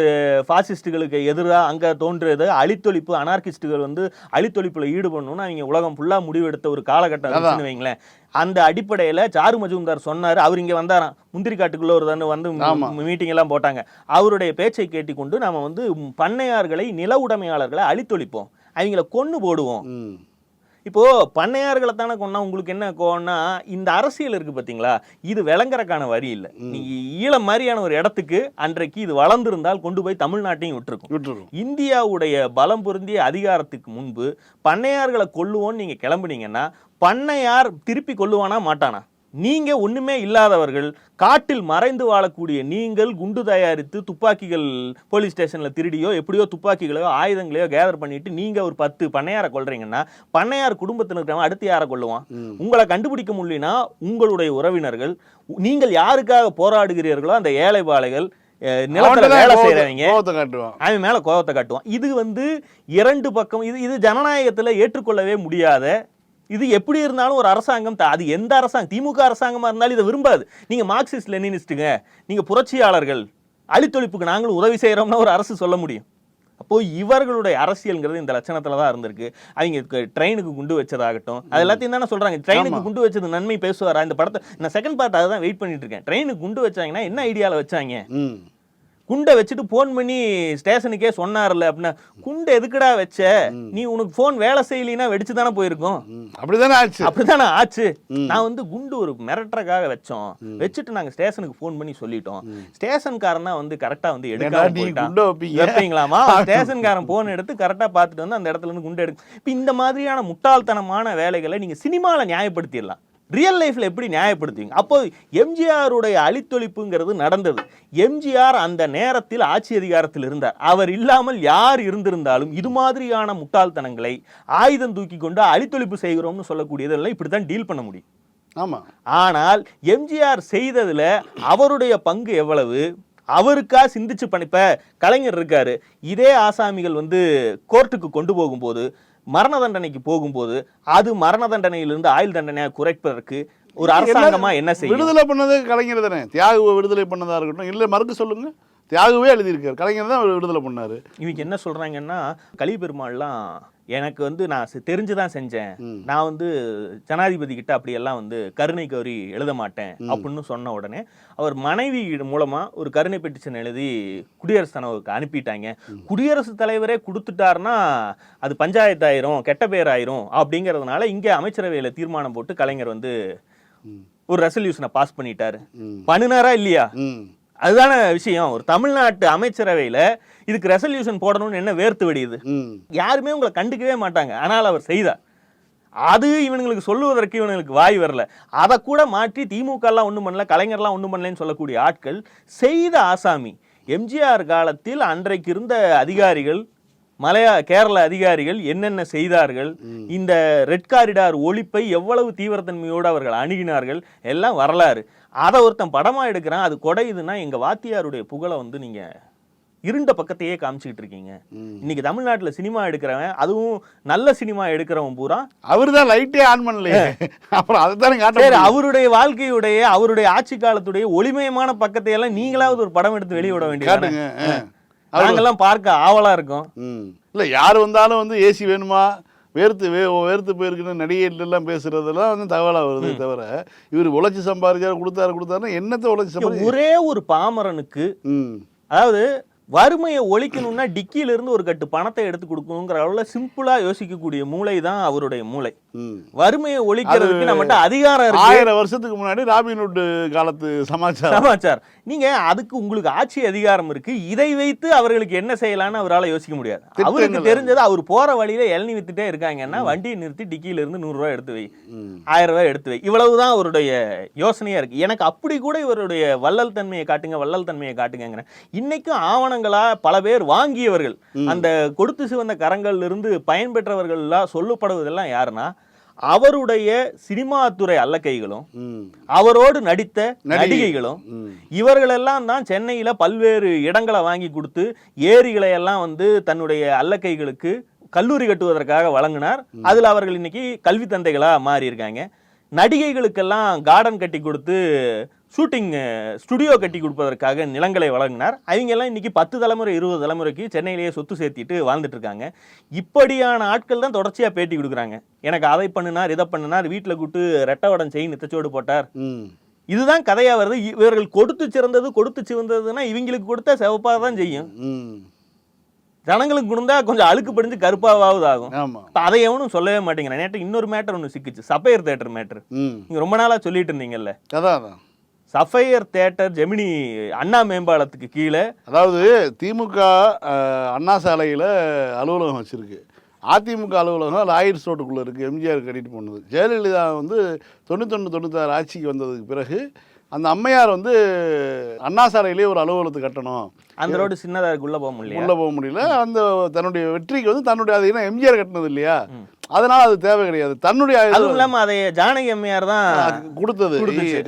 பாசிஸ்டுகளுக்கு எதிராக அங்க தோன்றியது. அழித்தொழிப்பு அனார்கிஸ்டுகள் வந்து அழித்தொழிப்புல ஈடுபடணும்னு அவங்க உலகம் ஃபுல்லா முடிவெடுத்த ஒரு காலகட்டம் வைங்களேன். அந்த அடிப்படையில சாரு மஜூம்தார் சொன்னாரு. அவர் இங்க வந்தாராம். முந்திரி காட்டுக்குள்ள ஒரு தானே வந்து. மீட்டிங் எல்லாம் போட்டாங்க. அவருடைய பேச்சை கேட்டுக்கொண்டு நாம வந்து பண்ணையார்களை நில உடைமையாளர்களை அழித்தொழிப்போம். அவங்கள கொன்னு போடுவோம். இப்போ பண்ணையார்களை தானே கொண்டா உங்களுக்கு என்ன கோன்னா இந்த அரசியல் இருக்கு பாத்தீங்களா? இது விளங்குறக்கான வரி இல்லை. நீங்க ஈழம் மாதிரியான ஒரு இடத்துக்கு அன்றைக்கு இது வளர்ந்திருந்தால் கொண்டு போய் தமிழ்நாட்டையும் விட்டுருக்கும். இந்தியாவுடைய பலம் பொருந்திய அதிகாரத்துக்கு முன்பு பண்ணையார்களை கொல்லுவோன்னு நீங்க கிளம்புனீங்கன்னா பண்ணையார் திருப்பி கொல்லுவானா மாட்டானா? நீங்க ஒண்ணுமே இல்லாதவர்கள் காட்டில் மறைந்து வாழக்கூடிய நீங்கள் குண்டு தயாரித்து துப்பாக்கிகள் போலீஸ் ஸ்டேஷன்ல திருடியோ எப்படியோ துப்பாக்கிகளையோ ஆயுதங்களையோ கேதர் பண்ணிட்டு நீங்க ஒரு பத்து பண்ணையாரை கொல்றீங்கன்னா பண்ணையார் குடும்பத்தில் இருக்கிறவன் அடுத்து யாரை கொல்லுவான்? உங்களை கண்டுபிடிக்க முடியலனா உங்களுடைய உறவினர்கள் நீங்கள் யாருக்காக போராடுகிறீர்களோ அந்த ஏழை பாலைகள் நிலத்துல வேலை செய்யறவங்க அவன் மேல கோபத்தை காட்டுவான். இது வந்து இரண்டு பக்கம் இது இது ஜனநாயகத்துல ஏற்றுக்கொள்ளவே முடியாத இது எப்படி இருந்தாலும் ஒரு அரசாங்கம் அது எந்த அரசாங்கம் திமுக அரசாங்கமா இருந்தாலும் இதை விரும்பாது. நீங்க மார்க்சிஸ்ட் லெனினிஸ்ட்டுங்க நீங்க புரட்சியாளர்கள் அழித்தொழிப்புக்கு நாங்களும் உதவி செய்யறோம்னா ஒரு அரசு சொல்ல முடியும். அப்போ இவர்களுடைய அரசியல்ங்கிறது இந்த லட்சணத்துல தான் இருந்திருக்கு. அவங்க ட்ரெயினுக்கு குண்டு வச்சதாகட்டும். அது எல்லாத்தையும் தானே சொல்றாங்க. ட்ரெயினுக்கு குண்டு வச்சது நன்மை பேசுவாரா? இந்த படத்தை நான் செகண்ட் பார்ட் அதை தான் வெயிட் பண்ணிட்டு இருக்கேன். ட்ரெயினுக்கு குண்டு வச்சாங்கன்னா என்ன ஐடியால வச்சாங்க? குண்டை வச்சுட்டு ஃபோன் பண்ணி ஸ்டேஷனுக்கே சொன்னார்ல அப்படின்னா குண்டை எதுக்குடா வச்ச? நீ உனக்கு ஃபோன் வேலை செய்யலினா வெடிச்சு தானே போயிருக்கும். அப்படிதானே ஆச்சு. அப்படிதானே ஆச்சு. நான் வந்து குண்டு ஒரு மிரட்டுறக்காக வச்சோம். வச்சுட்டு நாங்க ஸ்டேஷனுக்கு ஃபோன் பண்ணி சொல்லிட்டோம். ஸ்டேஷன்காரன் தான் வந்து கரெக்டா வந்து எடுக்காம? வைப்பீங்களாமா? *laughs* ஸ்டேஷன்காரன் போன் எடுத்து கரெக்டா பார்த்துட்டு வந்து அந்த இடத்துல இருந்து குண்டு எடுக்கும். இப்போ இந்த மாதிரியான முட்டாள்தனமான வேலைகளை நீங்க சினிமால நியாயப்படுத்திடலாம். ரியல் லைஃப்ல எப்படி நியாயப்படுத்துவீங்க? அப்போ எம்ஜிஆருடைய அழித்தொழிப்புங்கிறது நடந்தது. எம்ஜிஆர் அந்த நேரத்தில் ஆட்சி அதிகாரத்தில் இருந்தார். அவர் இல்லாமல் யார் இருந்திருந்தாலும் இது மாதிரியான முட்டாள்தனங்களை ஆயுதம் தூக்கி கொண்டு அழித்தொழிப்பு செய்கிறோம்னு சொல்லக்கூடியதெல்லாம் இப்படி தான் டீல் பண்ண முடியும். ஆமா. ஆனால் எம்ஜிஆர் செய்ததுல அவருடைய பங்கு எவ்வளவு? அவருக்கா சிந்திச்சு பண்ணிப்ப கலைஞர் இருக்காரு. இதே ஆசாமிகள் வந்து கோர்ட்டுக்கு கொண்டு போகும்போது மரண தண்டனைக்கு போகும்போது அது மரண தண்டனையிலிருந்து ஆயுள் தண்டனையை குறைப்பதற்கு ஒரு அரசாங்கமா என்ன செய்யும்? விடுதலை பண்ணது கலைஞர் தானே. தியாகுவை விடுதலை பண்ணதா இருக்கட்டும். இல்லை மறுக்க சொல்லுங்க. தியாகுவே எழுதியிருக்காரு. கலைஞர் தான் அவர் விடுதலை பண்ணாரு. இவங்க என்ன சொல்றாங்கன்னா கலி பெருமாள்லாம் எனக்கு வந்து நான் செ- தெரிஞ்சுதான் செஞ்சேன். நான் வந்து ஜனாதிபதி கிட்ட அப்படியெல்லாம் வந்து கருணை கோரி எழுத மாட்டேன் அப்படின்னு சொன்ன உடனே அவர் மனைவி மூலமா ஒரு கருணை பெட்டிஷன் எழுதி குடியரசுத் தலைவருக்கு அனுப்பிட்டாங்க குடியரசுத் தலைவரே கொடுத்துட்டாருன்னா அது பஞ்சாயத்து ஆயிரும் கெட்ட பேர் ஆயிரும் அப்படிங்கறதுனால இங்க அமைச்சரவையில தீர்மானம் போட்டு கலைஞர் வந்து ஒரு ரெசல்யூஷனை பாஸ் பண்ணிட்டாரு. பண்ணுனாரா இல்லையா? அதுதானே விஷயம். ஒரு தமிழ்நாட்டு அமைச்சரவையில இதுக்கு ரெசல்யூஷன் போடணும்னு என்ன வேர்த்து வெடியுது? யாருமே உங்களை கண்டுக்கவே மாட்டாங்க. ஆனால் அவர் செய்தார். அது இவனுங்களுக்கு சொல்லுவதற்கு இவனுங்களுக்கு வாய் வரல. அதை கூட மாற்றி திமுக எல்லாம் ஒண்ணும் பண்ணல கலைஞர்லாம் ஒண்ணும் பண்ணலன்னு சொல்லக்கூடிய ஆட்கள் செய்த ஆசாமி எம்ஜிஆர் காலத்தில் அன்றைக்கு இருந்த அதிகாரிகள் மலையா கேரள அதிகாரிகள் என்னென்ன செய்தார்கள் இந்த ரெட் காரிடார் ஒழிப்பை எவ்வளவு தீவிரத்தன்மையோடு அவர்கள் அணுகினார்கள் எல்லாம் வரலாறு. அதை ஒருத்தன் படமா எடுக்கிறான் அது கொடையுதுன்னா எங்க வாத்தியாருடைய புகழை வந்து நீங்க இருண்ட பக்கத்தையே காமிச்சிக்கிட்டு இருக்கீங்க இன்னைக்கு தமிழ்நாட்டுல சினிமா எடுக்கிறவன் அதுவும் நல்ல சினிமா எடுக்கிறவன் பூரா. அவர் தான் லைட்டே ஆன் பண்ணலையே. *laughs* அப்புறம் அதை தானே காட்ட சரி முடியும். அவருடைய வாழ்க்கையுடைய அவருடைய ஆட்சி காலத்துடைய ஒளிமயமான பக்கத்தை எல்லாம் நீங்களாவது ஒரு படம் எடுத்து வெளியிட வேண்டியது நாங்கெல்லாம் பார்க்க ஆவலா இருக்கோம். இல்லை யார் வந்தாலும் வந்து ஏசி வேணுமா? வேர்த்து வே வேர்த்து போயிருக்குன்னு நடிகைகள் எல்லாம் பேசுறதெல்லாம் வந்து தகவலாக வருது தவிர இவர் உழைச்சி சம்பாதிச்சாரு கொடுத்தாரு கொடுத்தாருன்னா என்னத்தை உழைச்சி சம்பாதிச்சு ஒரே ஒரு பாமரனுக்கு அதாவது வறுமையை ஒழிக்கணும்னா டிக்கியில இருந்து ஒரு கட்டு பணத்தை எடுத்து கொடுக்கணுங்கிற அளவுல சிம்பிளா யோசிக்கக்கூடிய மூளை தான் அவருடைய மூளை. வறுமையை ஒழிக்கிறதுக்கு நம்மகிட்ட அதிகாரம் ஆயிரம் வருஷத்துக்கு முன்னாடி ராபின்வுட் காலத்து சமாச்சாரம். சமாச்சார் நீங்க அதுக்கு உங்களுக்கு ஆட்சி அதிகாரம் இருக்கு. இதை வைத்து அவர்களுக்கு என்ன செய்யலாம்னு அவரால யோசிக்க முடியாது. அவருக்கு. தெரிஞ்சது அவர் போற வழியில இளநி வித்துட்டே இருக்காங்கன்னா வண்டியை நிறுத்தி டிக்கியில இருந்து நூறு ரூபாய் எடுத்து வை. ஆயிரம் ரூபாய் எடுத்து வை. இவ்வளவுதான் அவருடைய யோசனையா இருக்கு. எனக்கு அப்படி கூட இவருடைய வள்ளல் தன்மையை காட்டுங்க வள்ளல் தன்மையை காட்டுங்கிறேன் இன்னைக்கும் ஆவணங்களா பல பேர் வாங்கியவர்கள். அந்த கொடுத்து சிவந்த கரங்கள்ல இருந்து பயன்பெற்றவர்கள்லாம் சொல்லப்படுவதெல்லாம் யாருன்னா அவருடைய சினிமா துறை அல்லக்கைகளும் அவரோடு நடித்த நடிகை. நடிகைகளும் இவர்களெல்லாம் தான் சென்னையில பல்வேறு இடங்களை வாங்கி கொடுத்து ஏரிகளை எல்லாம் வந்து தன்னுடைய அல்லக்கைகளுக்கு கல்லூரி கட்டுவதற்காக வழங்கினார். அதுல அவர்கள் இன்னைக்கு கல்வி தந்தைகளா மாறி இருக்காங்க நடிகைகளுக்கெல்லாம் கார்டன் கட்டி கொடுத்து ஷூட்டிங் ஸ்டுடியோ கட்டி கொடுப்பதற்காக நிலங்களை வழங்கினார். அவங்க எல்லாம் இன்னைக்கு பத்து தலைமுறை இருபது தலைமுறைக்கு சென்னையிலேயே சொத்து சேர்த்திட்டு வாழ்ந்துட்டு இருக்காங்க இப்படியான ஆட்கள் தான் தொடர்ச்சியா பேட்டி கொடுக்குறாங்க. எனக்கு அதை பண்ணினார் இதை பண்ணினார் வீட்டுல கூட்டு ரெட்டவடம் செயின் நித்தச்சோடு போட்டார். இதுதான் கதையா வருது. இவர்கள் கொடுத்து சிறந்தது கொடுத்து சிவந்ததுன்னா இவங்களுக்கு கொடுத்தா சிவப்பா தான் செய்யும். ஜனங்களுக்கு கொடுத்தா கொஞ்சம் அழுக்கு படிஞ்சு கருப்பாவது ஆகும். அதை எவனும் சொல்லவே மாட்டேங்கிறேன். நேற்று இன்னொரு மேட்டர் ஒன்று சிக்கிச்சு. Sapphire theatre matter. ம். நீங்க ரொம்ப நாளா சொல்லிட்டு இருந்தீங்கல்ல. அதான் சஃபையர் தேட்டர் ஜெமினி அண்ணா மேம்பாலத்துக்கு கீழே. அதாவது திமுக அண்ணா சாலையில் அலுவலகம் வச்சுருக்கு. அதிமுக அலுவலகம் லாயர்ஸ் ரோட்டுக்குள்ளே இருக்குது எம்ஜிஆர் கட்டிட்டு போனது. ஜெயலலிதா வந்து தொண்ணூத்தொன்று தொண்ணூத்தாறு ஆட்சிக்கு வந்ததுக்கு பிறகு அந்த அம்மையார் வந்து அண்ணா சாலையிலே ஒரு அலுவலகத்தை கட்டணும். அந்த ரோடு சின்னதா இருக்கு உள்ள போக முடியல உள்ளே போக முடியல. அந்த தன்னுடைய வெற்றிக்கு வந்து தன்னுடைய அது என்ன எம்ஜிஆர் கட்டினது இல்லையா? அதனால அது தேவை கிடையாது. தன்னுடைய அதுவும் இல்லாம அதை ஜானகி அம்மையார் தான் கொடுத்தது.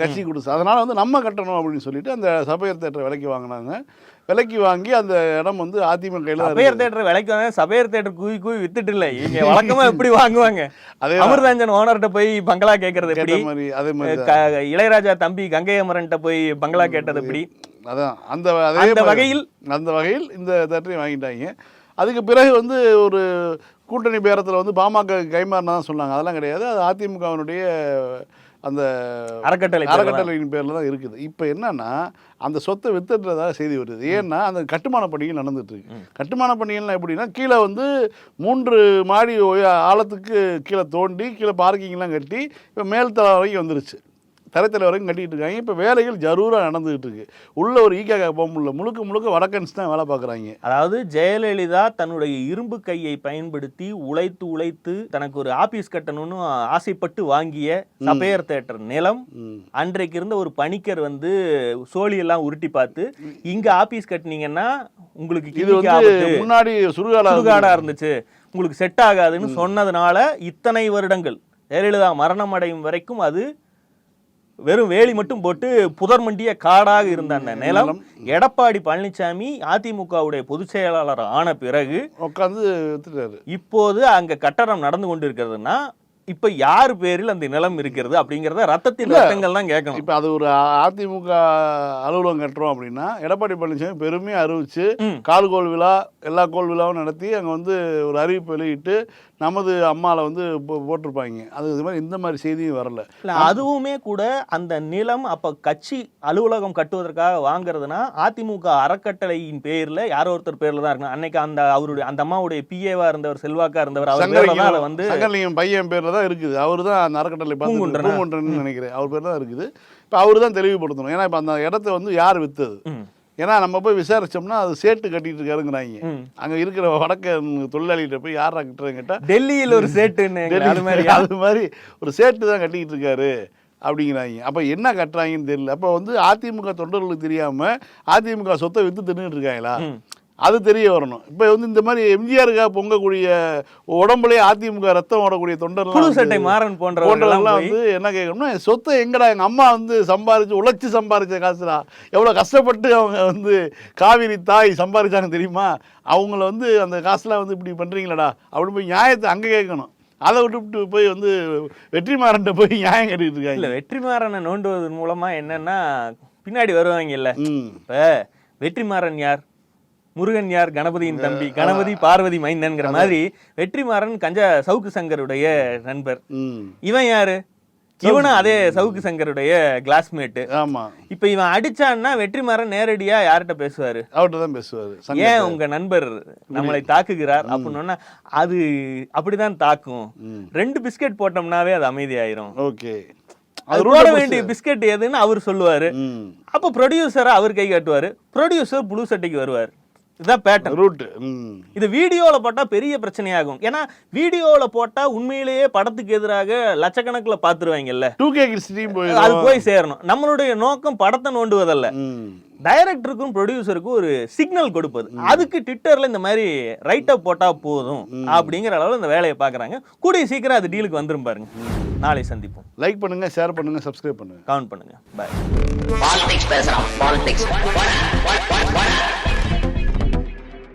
கட்சி கொடுத்து அதனால வந்து நம்ம கட்டணும் அப்படின்னு சொல்லிட்டு அந்த சபையர் தேட்டரை விலைக்கு வாங்கினாங்க. விலைக்கு வாங்கி அந்த இடம் வந்து அதிமுக கையில் சபையர். தேட்டர் விலைக்கு வாங்க சபையர் தேட்டர் கூவி கூவி வித்துட்டு இல்ல. இவங்க வழக்கமா *laughs* எப்படி வாங்குவாங்க? அதே அமிர்தாஞ்சன் ஓனர்கிட்ட போய் பங்களா கேட்கறது எப்படி? மாதிரி அதே மாதிரி இளையராஜா தம்பி கங்கை அமரன்ட்ட போய் பங்களா கேட்டது எப்படி? அதான். அந்த அதே வகையில்? அந்த வகையில் இந்த தேட்டரையும் வாங்கிட்டாங்க. அதுக்கு பிறகு வந்து ஒரு கூட்டணி பேரத்தில் வந்து பாமக கைமாறினா தான் சொன்னாங்க. அதெல்லாம் கிடையாது. அது அதிமுகவினுடைய அந்த அறக்கட்டளை. அறக்கட்டளையின் பேரில் தான் இருக்குது. இப்போ என்னன்னா அந்த சொத்தை வித்துடுறதா செய்தி வருது. ஏன்னா அந்த கட்டுமான பணிகள் நடந்துட்டு இருக்கு கட்டுமான பணிகள்லாம் எப்படின்னா கீழே வந்து மூன்று மாடி ஆழத்துக்கு கீழே தோண்டி கீழே பார்க்கிங்லாம் கட்டி இப்போ மேல்தளம் வரைக்கும் வந்துருச்சு. தரைத்தலை வரைக்கும் கட்டிட்டு இருக்காங்க. இப்போ வேலைகள் ஜரூராக நடந்துகிட்டு இருக்கு. உள்ள ஒரு ஈக்காக போக முடியல. முழுக்க முழுக்க வடக்கன்ஸ் தான் வேலை பார்க்குறாங்க. அதாவது ஜெயலலிதா தன்னுடைய இரும்பு கையை பயன்படுத்தி உழைத்து உழைத்து தனக்கு ஒரு ஆபீஸ் கட்டணும்னு ஆசைப்பட்டு வாங்கிய சபையர் தேட்டர் நிலம். அன்றைக்கு இருந்த ஒரு பணிக்கர் வந்து சோழி எல்லாம் உருட்டி பார்த்து இங்க ஆபீஸ் கட்டினீங்கன்னா உங்களுக்கு இது வந்து முன்னாடி சுடுகாடா சுடுகாடா இருந்துச்சு. உங்களுக்கு செட் ஆகாதுன்னு சொன்னதுனால இத்தனை வருடங்கள். ஜெயலலிதா மரணம் அடையும் வரைக்கும் அது வெறும் வேலி மட்டும் போட்டு புதர் மண்டிய காடாக இருந்த அந்த நிலம் எடப்பாடி பழனிசாமி அதிமுகவுடைய பொதுச் செயலாளர் ஆன பிறகு உட்காந்து இப்போது அங்க கட்டடம் நடந்து கொண்டு இருக்கிறதுனா இப்ப யார் பேரில் அந்த நிலம் இருக்கிறது அப்படிங்கறத ரத்தத்தின் ரத்தங்கள் தான் கேட்கணும். இப்போ அது ஒரு அதிமுக அலுவலகம் கட்டுறோம் அப்படின்னா எடப்பாடி பழனிசாமி பெருமையாக அறிவிச்சு ம். கால்கோள் விழா எல்லா கோள் விழாவும் நடத்தி அங்கே வந்து ஒரு அறிவிப்பு வெளியிட்டு நமது அம்மாவில் வந்து போட்டிருப்பாங்க. அது இது மாதிரி இந்த மாதிரி செய்தியும் வரல. அதுவுமே கூட அந்த நிலம் அப்ப கட்சி அலுவலகம் கட்டுவதற்காக வாங்குறதுனா அதிமுக அறக்கட்டளையின் பேர்ல யாரோ ஒருத்தர் பேர்ல தான் இருக்கணும். அன்னைக்கு அந்த அவருடைய அந்த அம்மாவுடைய பிஏவா இருந்தவர் செல்வாக்கா இருந்தவர் அவர் வந்து சங்கரலிங்கம் பையன் பேரில் தான் இருக்குது. அவர் தான் அந்த அறக்கட்டளை? பூங்குன்றன்னு நினைக்கிறேன். அவர் பேர் தான் இருக்குது. இப்போ அவர் தான் தெளிவுபடுத்தணும். ஏன்னா இப்போ அந்த இடத்த வந்து யார் வித்தது? ம். ஏன்னா நம்ம போய் விசாரிச்சோம்னா அது சேட்டு கட்டிட்டு இருக்காருங்கிறாங்க. அங்க இருக்கிற வடக்க தொழிலாளிகிட்ட போய் யாரா கட்டுறேன்னு கேட்டா டெல்லியில் ஒரு சேட்டுன்னு அது மாதிரி அது மாதிரி ஒரு சேட்டு தான் கட்டிக்கிட்டு இருக்காரு அப்படிங்கிறாங்க. அப்ப என்ன கட்டுறாங்கன்னு தெரியல. அப்ப வந்து அதிமுக தொண்டர்களுக்கு தெரியாம அதிமுக சொத்தை வித்து தின்னுட்டு இருக்காங்களா? அது தெரிய வரணும். இப்போ வந்து இந்த மாதிரி எம்ஜிஆருக்காக பொங்கக்கூடிய உடம்புலயே அதிமுக ரத்தம் ஓடக்கூடிய தொண்டர்கள் புழு சட்டை மாறன் போன்றவர்கள்லாம் போன்றவங்களாம் வந்து என்ன கேட்கணும்னா சொத்தை எங்கடா எங்க அம்மா வந்து சம்பாரிச்சு உழைச்சி சம்பாரிச்ச காசுடா? எவ்வளவு கஷ்டப்பட்டு அவங்க வந்து காவிரி தாய் சம்பாரிச்சாங்க தெரியுமா? அவங்கள வந்து அந்த காசுலாம் வந்து இப்படி பண்றீங்களடா? அப்படின்னு போய் நியாயத்தை அங்க கேட்கணும். அதை விட்டுவிட்டு போய் வந்து வெற்றிமாறன்ட்ட போய் நியாயம் கேட்டுக்கிட்டு இல்ல இருக்காங்க வெற்றிமாறனை நோண்டுவதன் மூலமா என்னன்னா பின்னாடி வருவாங்க இல்ல ம். இப்ப வெற்றிமாறன் யார்? முருகன் யார்? கணபதியின் தம்பி. கணபதி பார்வதி மைந்தன்கிற மாதிரி வெற்றிமாறன் கஞ்ச சவுக்கு சங்கருடைய நண்பர். இவன் யாரு? இவனும் அதே சவுக்கு சங்கருடைய கிளாஸ்மேட்டு ஆமா. இப்ப இவன் அடிச்சான்னா வெற்றிமாறன் நேரடியா யார்கிட்ட பேசுவாரு? அவர்கிட்ட தான் பேசுவாரு. ஏன். உங்க நண்பர் நம்மளை தாக்குகிறார் அப்படின்னா அது அப்படிதான் தாக்கும். ரெண்டு பிஸ்கெட் போட்டோம்னாவே அது அமைதியாயிரும். ஓகே. அது போட வேண்டிய பிஸ்கெட் எதுன்னு அவர் சொல்லுவாரு. அப்போ ப்ரொடியூசரை அவர் கை காட்டுவாரு. ப்ரொடியூசர் புழு சட்டைக்கு வருவார். இதுதான் பேட்டர்ன் ரூட் ம். இது வீடியோல போட்டா பெரிய பிரச்சனையாகும். ஏன்னா வீடியோல போட்டா உண்மையிலேயே படத்துக்கு எதிராக லட்சக்கணக்குல பாத்துருவாங்கல்ல. டூ கே அது போய் சேரணும். நம்மளுடைய நோக்கம் படத்தை நோண்டுவதல்ல. ம். டைரக்டருக்கும் ப்ரொடியூசருக்கும் ஒரு சிக்னல் கொடுப்பது. அதுக்கு ட்விட்டர்ல இந்த மாதிரி ரைட் அப் போட்டா போதும் அப்படிங்கிற அளவுல இந்த வேலையை பாக்குறாங்க. கூடிய சீக்கிரம் அது டீலுக்கு வந்துரும் பாருங்க. நாளை சந்திப்போம். லைக் பண்ணுங்க ஷேர் பண்ணுங்க சப்ஸ்கிரைப் பண்ணுங்க. கவுண்ட் பண்ணுங்க. பாய் பாலிடிக்ஸ் பேசுறான் பாலிடிக்ஸ்